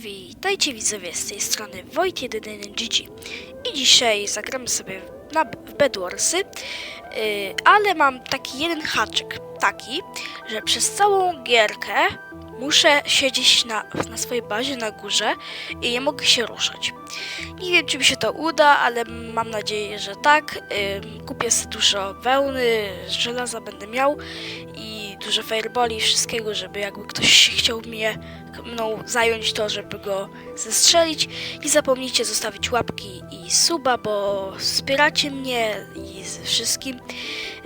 Witajcie widzowie z tej strony Wojt1GG i dzisiaj zagramy sobie na, w Bedwarsy, yy, ale mam taki jeden haczyk, taki, że przez całą gierkę muszę siedzieć na, na swojej bazie na górze i nie mogę się ruszać. Nie wiem czy mi się to uda, ale mam nadzieję, że tak. Yy, kupię sobie dużo wełny, żelaza będę miał i dużo fireboli i wszystkiego, żeby jakby ktoś chciał mnie mną zająć to, żeby go zestrzelić. Nie zapomnijcie zostawić łapki i suba, bo wspieracie mnie i z wszystkim.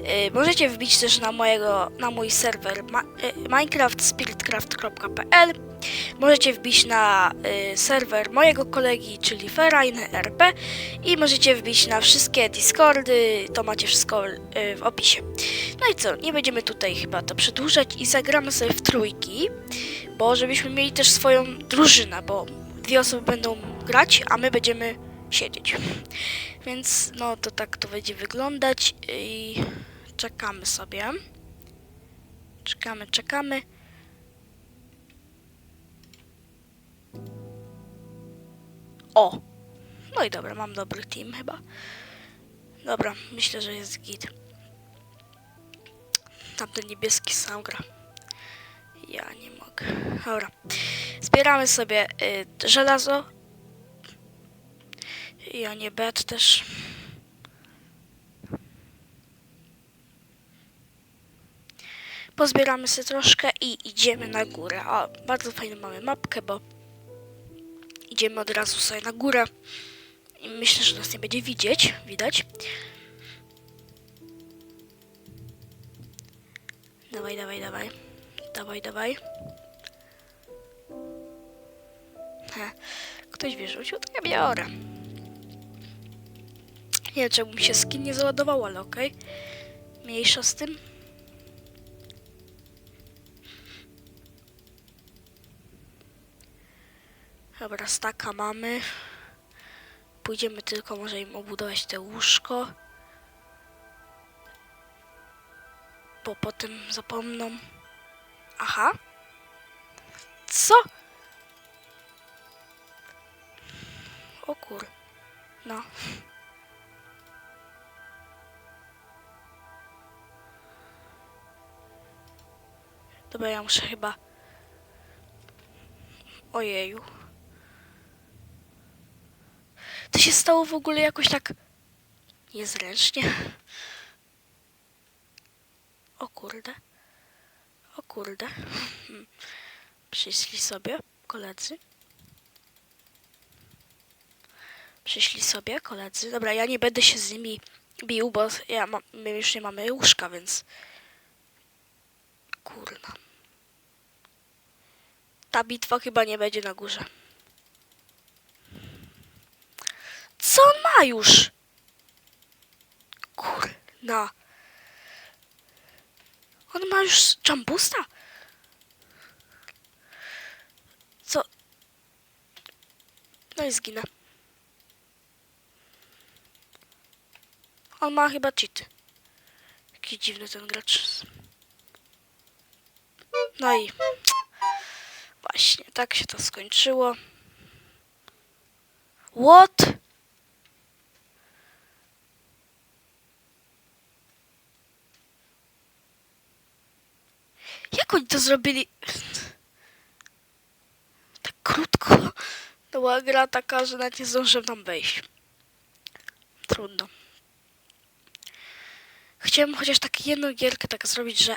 Yy, możecie wbić też na mojego, na mój serwer ma, yy, minecraftspiritcraft.pl Możecie wbić na y, serwer mojego kolegi, czyli Ferrain RP i możecie wbić na wszystkie Discordy, to macie wszystko y, w opisie. No i co, nie będziemy tutaj chyba to przedłużać i zagramy sobie w trójki, bo żebyśmy mieli też swoją drużynę, bo dwie osoby będą grać, a my będziemy siedzieć. Więc no to tak to będzie wyglądać i czekamy sobie. Czekamy, czekamy. O! No i dobra, mam dobry team chyba. Dobra, myślę, że jest git. Tamten niebieski sam gra. Ja nie mogę. Dobra. Zbieramy sobie y, żelazo. Ja nie bet też. Pozbieramy sobie troszkę i idziemy na górę. O, bardzo fajną mamy mapkę, bo idziemy od razu sobie na górę. I myślę, że nas nie będzie widzieć, widać. Dawaj, dawaj, dawaj. Dawaj, dawaj. Ktoś wyrzucił, to ja biorę. Nie wiem, czemu mi się skin nie załadował, ale okej. Mniejsza z tym. Dobra, staka mamy. Pójdziemy tylko może im obudować te łóżko. Bo potem zapomną. Aha. Co? O kur... No. Dobra, ja muszę chyba... Ojeju. To się stało w ogóle jakoś tak niezręcznie. O kurde. O kurde. Przyszli sobie koledzy. Przyszli sobie koledzy. Dobra, ja nie będę się z nimi bił, bo ja my już nie mamy łóżka, więc... Kurna. Ta bitwa chyba nie będzie na górze. Co on ma już? Kurna. On ma już jumbusta? Co? No i zginę. On ma chyba cheat. Jaki dziwny ten gracz. No i właśnie, tak się to skończyło. What? Jak oni to zrobili? Tak krótko. To była gra taka, że nawet nie zdążyłem tam wejść. Trudno. Chciałem chociaż tak jedną gierkę tak zrobić, że...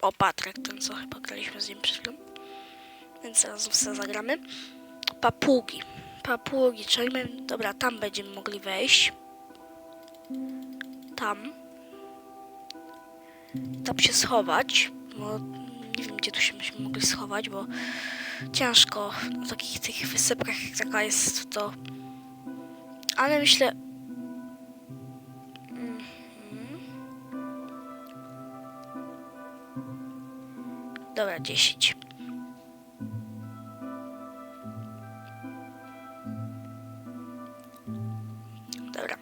O, Patryk, ten co chyba graliśmy z nim przed chwilą. Więc zaraz sobie zagramy. Papugi. Papugi, czyli my... Dobra, tam będziemy mogli wejść. Tam. Tam się schować, bo nie wiem, gdzie tu się byśmy mogli schować, bo ciężko na takich tych wysypkach, jak taka jest to. Ale myślę... Mhm. Dobra, 10. Dobra.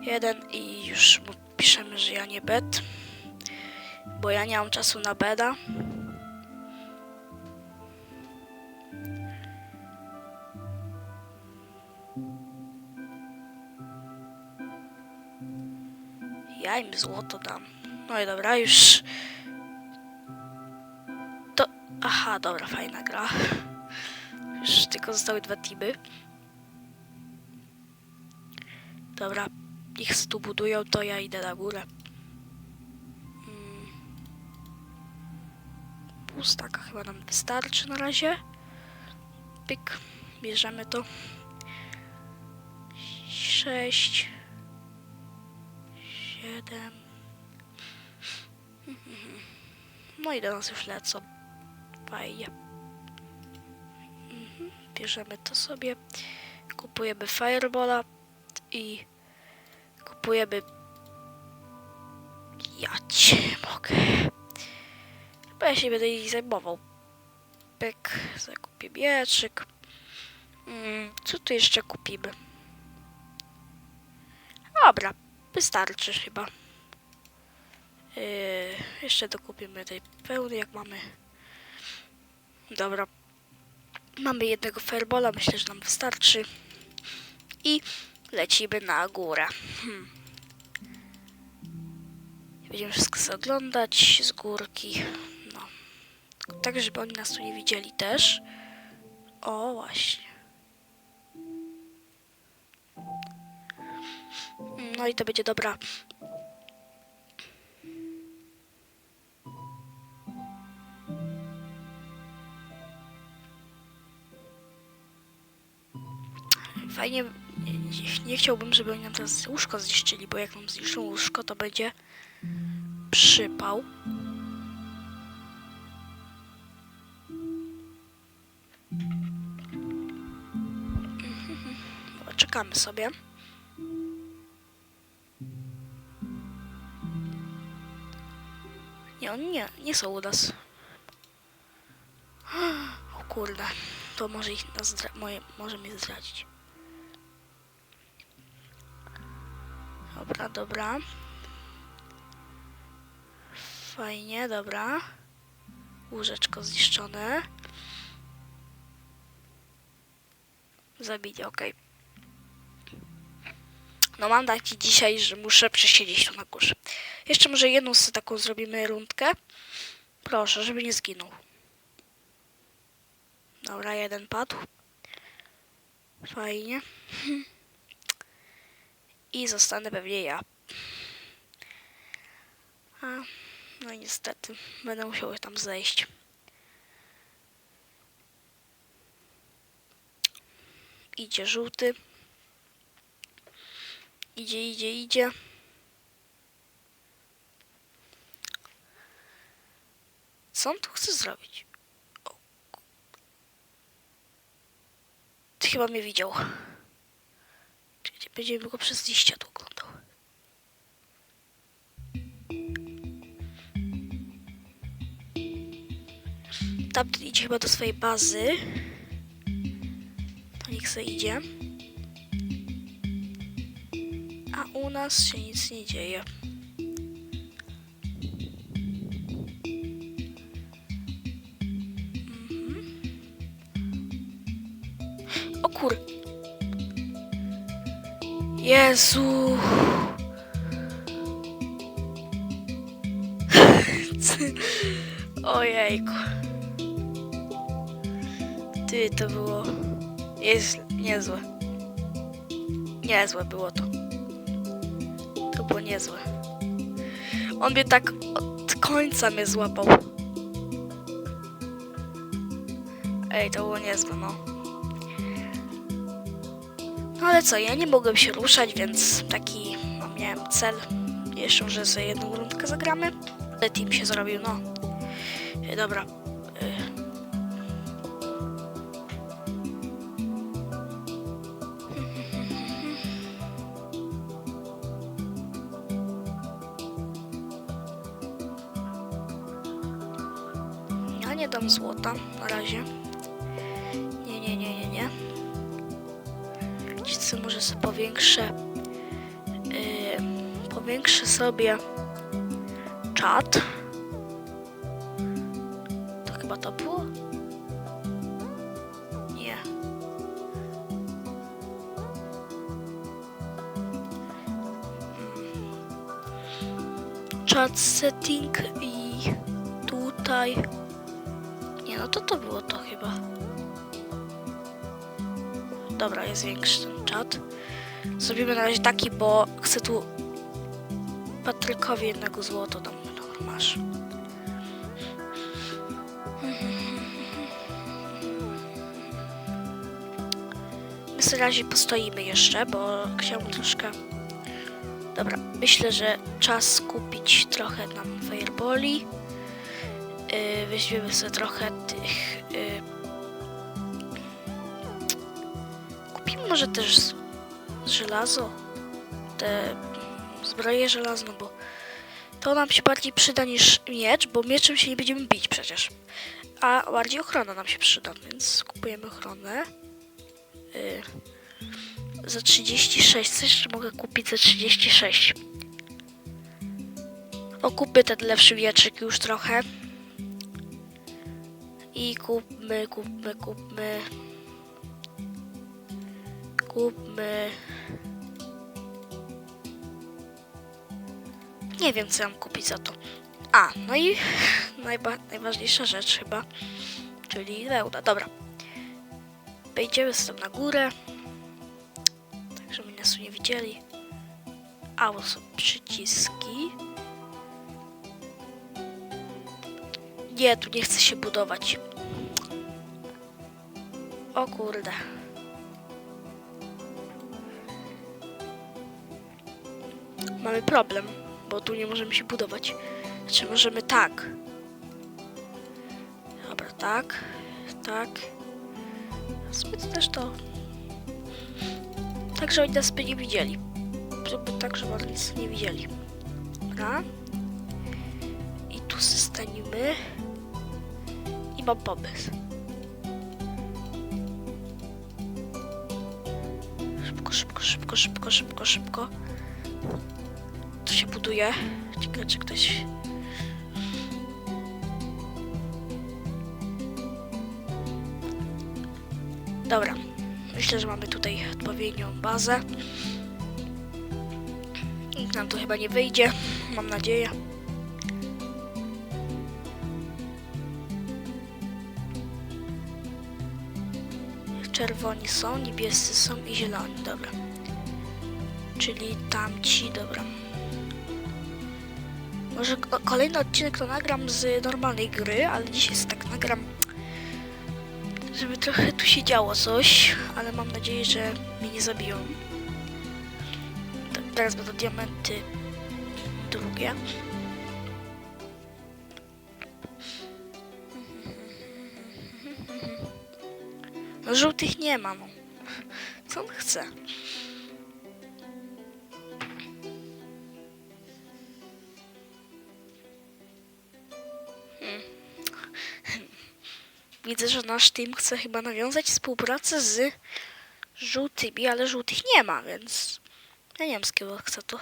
Jeden i już piszemy, że ja nie bet bo ja nie mam czasu na beda. Ja im złoto dam. No i dobra, już... To... Aha, dobra, fajna gra. Już tylko zostały dwa teamy. Dobra, ich tu budują, to ja idę na górę. Pustaka chyba nam wystarczy na razie. Pyk, bierzemy to. Sześć. Siedem. No i do nas już lecą. Fajnie. Mhm, Bierzemy to sobie. Kupujemy Firebola i kupujemy. Ja cię mogę. Bo ja się będę ich zajmował. Pyk, zakupię mieczyk. Mm, co tu jeszcze kupimy? Dobra, wystarczy chyba. Yy, jeszcze dokupimy tej pełny, jak mamy. Dobra. Mamy jednego firebola, myślę, że nam wystarczy. I lecimy na górę. Hmm. Będziemy wszystko oglądać z górki. Tak, żeby oni nas tu nie widzieli też. O, właśnie. No i to będzie dobra. Fajnie, nie, nie, nie chciałbym, żeby oni nam teraz łóżko zniszczyli, bo jak nam zniszczą łóżko, to będzie przypał. Dobra, Czekamy sobie. Nie, oni nie, nie są u nas. O kurde, to może ich nas moje, może mnie zdradzić. Dobra, dobra. Fajnie, dobra. Łóżeczko zniszczone. Zabili, okej. No mam taki dzisiaj, że muszę przesiedzieć tu na górze. Jeszcze może jedną z taką zrobimy rundkę. Proszę, żeby nie zginął. Dobra, jeden padł. Fajnie. I zostanę pewnie ja. A, no niestety, będę musiał tam zejść. Idzie żółty. Idzie, idzie, idzie. Co on tu chce zrobić? O, Ty chyba mnie widział. Będziemy go przez liścia tu oglądał. Tamten idzie chyba do swojej bazy. To niech se idzie. U nas się nic nie dzieje. Mhm. O kur... Jezu. Ojejku. Ty, to było... Jest niezłe. Niezłe było to. Było niezłe. On mnie tak od końca mnie złapał. Ej, to było niezłe, no. No ale co, ja nie mogłem się ruszać, więc taki no, miałem cel. Jeszcze, że sobie jedną rundkę zagramy. Ale team się zrobił, no. E, dobra. Razie. Nie, nie, nie, nie, nie. Wiecie co, może sobie powiększę yy, powiększę sobie czat. To chyba to było? Nie. Chat setting i tutaj. To to było to chyba. Dobra, jest większy ten czat. Zrobimy na razie taki, bo chcę tu Patrykowi jednego złoto dam. Dobra, masz. My sobie razie postoimy jeszcze, bo chciałbym troszkę... Dobra, myślę, że czas kupić trochę nam fireboli. Yy, weźmiemy sobie trochę tych... Yy... Kupimy może też z- żelazo. Te zbroje żelazne, bo to nam się bardziej przyda niż miecz, bo mieczem się nie będziemy bić przecież. A bardziej ochrona nam się przyda, więc kupujemy ochronę. Y, za 36. Coś jeszcze mogę kupić za 36. O, kupmy ten lepszy mieczyk już trochę. I kupmy, kupmy, kupmy. Kupmy. Nie wiem, co mam kupić za to. A, no i najba- najważniejsza rzecz chyba, czyli wełna. Dobra. Wejdziemy sobie na górę, tak żeby nas tu nie widzieli. A, bo są przyciski. Nie, tu nie chce się budować. O kurde. Mamy problem, bo tu nie możemy się budować. Znaczy możemy tak. Dobra, tak, tak. Zbyt też to. Tak, żeby oni nas by nie widzieli. Żeby tak, żeby oni nas nie widzieli. Dobra. I tu stanimy. I mam pomysł. Szybko, szybko, szybko, szybko, szybko, szybko. Tu się buduje. Ciekawe, czy ktoś... Dobra. Myślę, że mamy tutaj odpowiednią bazę. Nam to chyba nie wyjdzie. Mam nadzieję. Czerwoni są, niebiescy są i zieloni. Dobra. Czyli tamci, dobra. Może ko- kolejny odcinek to nagram z normalnej gry, ale dzisiaj tak nagram, żeby trochę tu się działo coś, ale mam nadzieję, że mnie nie zabiją. Teraz będą diamenty drugie. Żółtych nie ma, no. Co on chce? Widzę, że nasz team chce chyba nawiązać współpracę z żółtymi, ale żółtych nie ma, więc ja nie wiem z kiego chce to.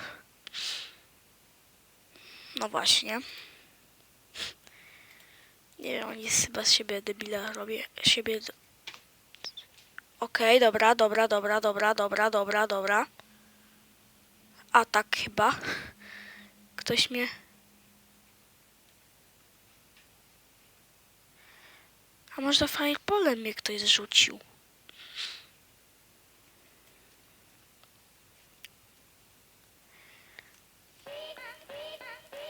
No właśnie. Nie wiem, oni chyba z siebie debila robię, siebie... Okej, dobra, dobra, dobra, dobra, dobra, dobra, dobra. A tak chyba. Ktoś mnie... A może fireballem mnie ktoś zrzucił?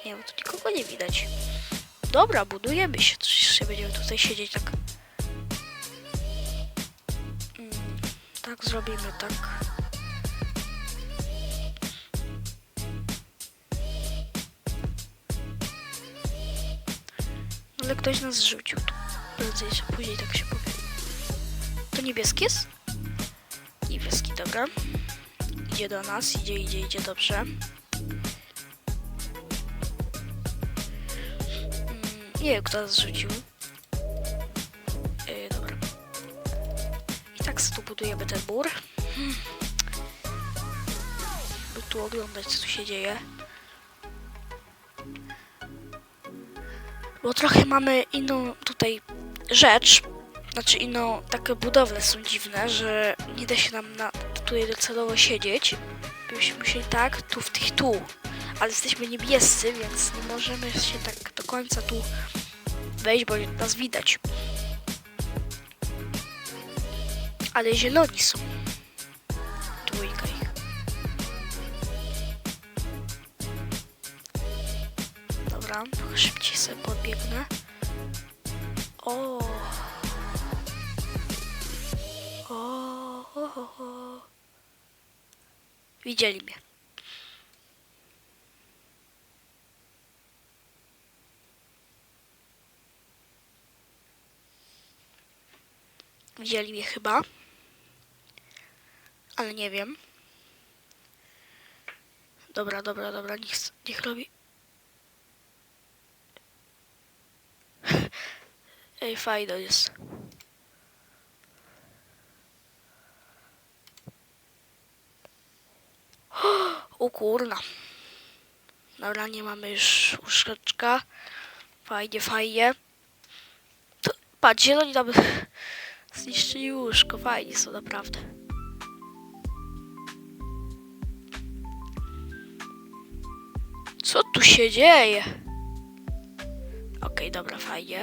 Nie, bo tu nikogo nie widać. Dobra, budujemy się. Coś będziemy tutaj siedzieć tak. Tak zrobimy, tak. Ale ktoś nas zrzucił. tu. Prędzej czy później tak się powie. To niebieski jest? Niebieski, dobra. Idzie do nas, idzie, idzie, idzie, dobrze. Mm, nie wiem, kto nas zrzucił. Budujemy ten mur. Hmm. By tu oglądać, co tu się dzieje. Bo trochę mamy inną tutaj rzecz. Znaczy inną, takie budowle są dziwne, że nie da się nam na, tutaj docelowo siedzieć. Byśmy musieli tak, tu w tych tu. ale jesteśmy niebiescy, więc nie możemy się tak do końca tu wejść, bo nas widać. Ale zieloni są. Trójka ich. Dobra, szybciej sobie. O, o, o, o. Widzieli mnie. Widzieli mnie chyba. Ale nie wiem. Dobra, dobra, dobra, niech, niech robi. Ej, fajno jest. O kurna. Dobra, nie mamy już łóżeczka. Fajnie, fajnie. To, patrz, zieloni tam zniszczyli łóżko. Fajnie są, naprawdę. Tu się dzieje? Okej, dobra, fajnie.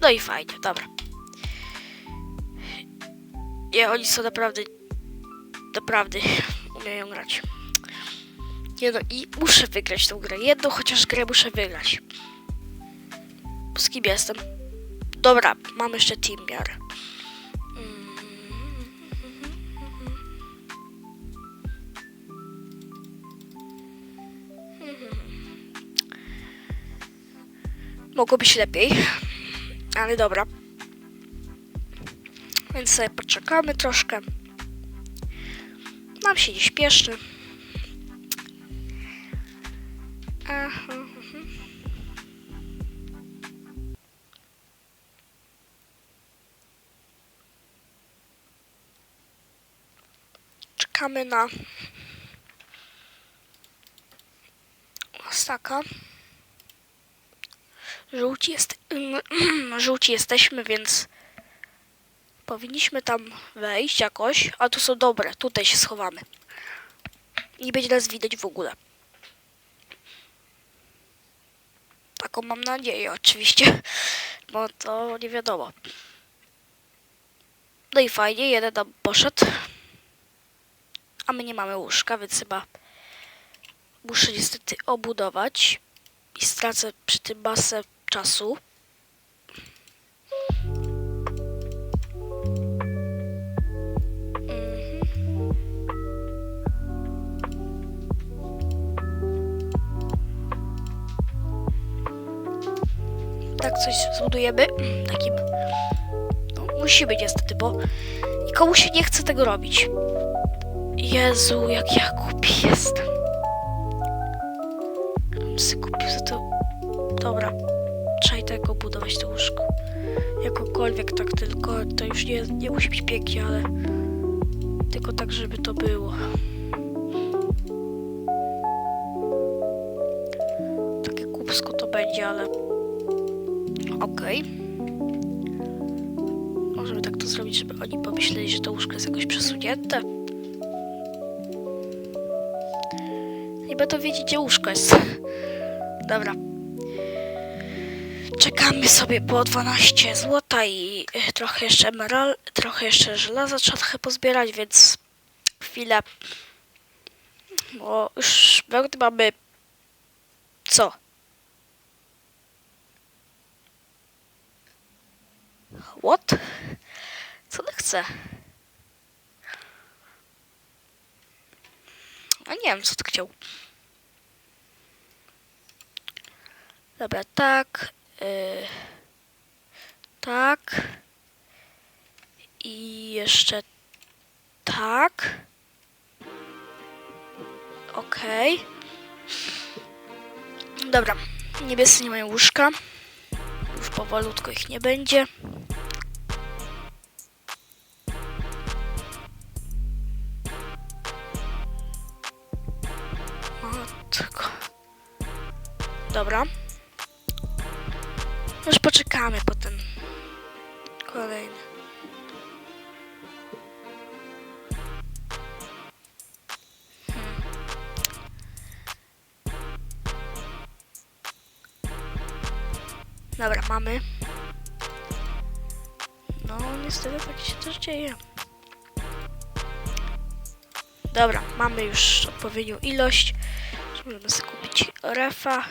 No i fajnie, dobra. Nie, oni są naprawdę, naprawdę umieją grać. Nie no, i muszę wygrać tą grę. Jedną chociaż grę muszę wygrać. Z kim jestem? Dobra, mam jeszcze team miar. Mogło być lepiej, ale dobra. Więc sobie poczekamy troszkę. Nam się nie śpieszy. Mhm. Czekamy na staka. Żółci, jest, żółci jesteśmy, więc powinniśmy tam wejść jakoś. A tu są dobre, tutaj się schowamy. Nie będzie nas widać w ogóle. Taką mam nadzieję, oczywiście, bo to nie wiadomo. No i fajnie, jeden tam poszedł. A my nie mamy łóżka, więc chyba muszę niestety obudować i stracę przy tym masę czasu. Mhm. Tak coś zbudujemy. Takim. No, musi być niestety, bo nikomu się nie chce tego robić. Jezu, jak ja głupi jestem. Bym kupił za Jakokolwiek tak tylko. To już nie, nie musi być pięknie, ale. Tylko tak, żeby to było. Takie kupsko to będzie, ale. Okej. Możemy tak to zrobić, żeby oni pomyśleli, że to łóżko jest jakoś przesunięte. Nie będą wiedzieć, gdzie łóżko jest. Dobra. Czekamy sobie po 12 złota i y, trochę jeszcze emerald, trochę jeszcze żelaza trzeba trochę pozbierać, więc chwilę. Bo już mamy... Co? What? Co on chce? A nie wiem, co to chciał. Dobra, tak. Y, tak. I jeszcze tak. Okej. Dobra. Niebiescy nie mają łóżka. Już powolutku ich nie będzie. Dobra. Już poczekamy potem. Kolejny. Hmm. Dobra, mamy. No, niestety tak się też dzieje. Dobra, mamy już odpowiednią ilość. Możemy sobie kupić refa.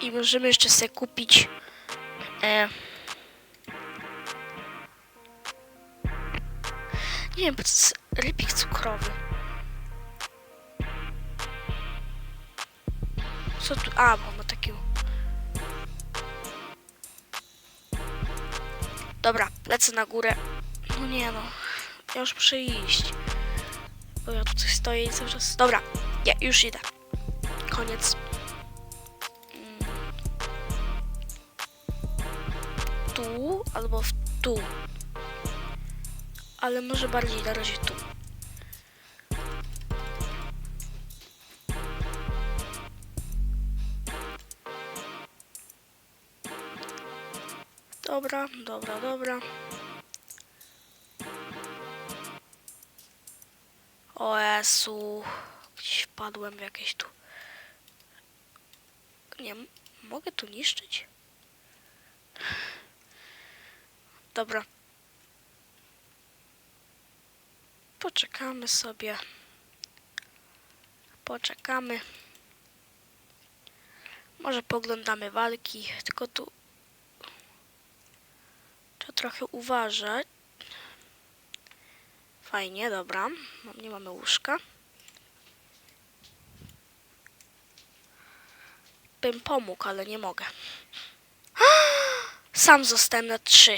I możemy jeszcze sobie kupić e, Nie wiem, rybik cukrowy. Co tu? A, bo ma taki... Dobra, lecę na górę. No nie no, ja już muszę iść. Bo ja tutaj stoję i cały czas... Dobra, ja już idę. Koniec. Albo w tu. Ale może bardziej na razie tu. Dobra, dobra, dobra. O Jezu. Gdzieś wpadłem w jakieś tu... Nie, mogę tu niszczyć? Dobra. Poczekamy sobie. Poczekamy. Może poglądamy walki, tylko tu trzeba trochę uważać. Fajnie, dobra. No, Nie mamy łóżka. Bym pomógł, ale nie mogę. Sam zostałem na trzy.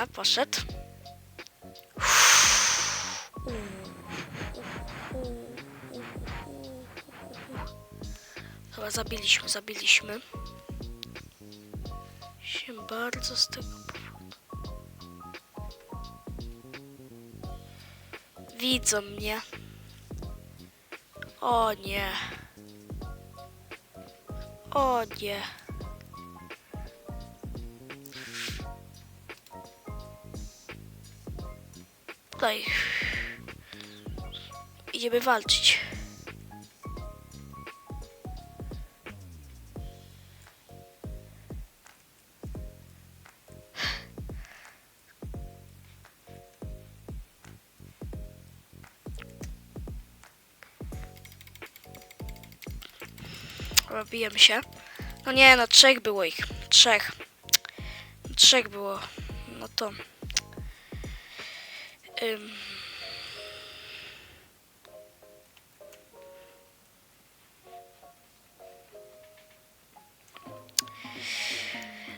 Dobra, poszedł. Chyba zabiliśmy, zabiliśmy. Się bardzo z tego powodu. Widzą mnie. O nie. O nie. Tutaj. Idziemy walczyć. Robiłem się. No nie, no trzech było ich. Trzech. Trzech było. No to. Ym.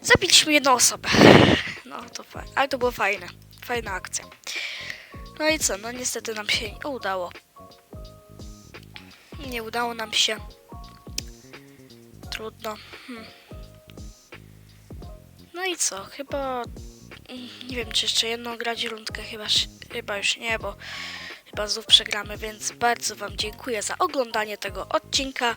Zabiliśmy jedną osobę. No to fajne. Ale to było fajne. Fajna akcja. No i co? No niestety nam się nie udało. Nie udało nam się. Trudno. Hmm. No i co? Chyba. mm, Nie wiem, czy jeszcze jedną grać rundkę. Chyba, chyba już nie, bo chyba znów przegramy, więc bardzo Wam dziękuję za oglądanie tego odcinka.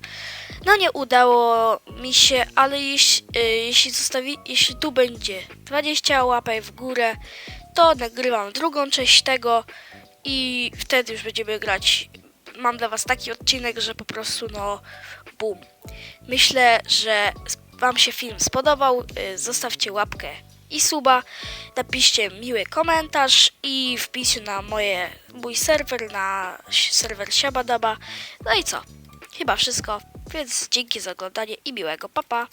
No nie udało mi się, ale jeśli, y, jeśli zostawi, jeśli tu będzie 20 łapek w górę, to nagrywam drugą część tego i wtedy już będziemy grać. Mam dla Was taki odcinek, że po prostu no boom. Myślę, że Wam się film spodobał. Y, Zostawcie łapkę i suba, napiszcie miły komentarz i wpiszcie na moje, mój serwer, na serwer Siabadaba. No i co? Chyba wszystko, więc dzięki za oglądanie i miłego papa.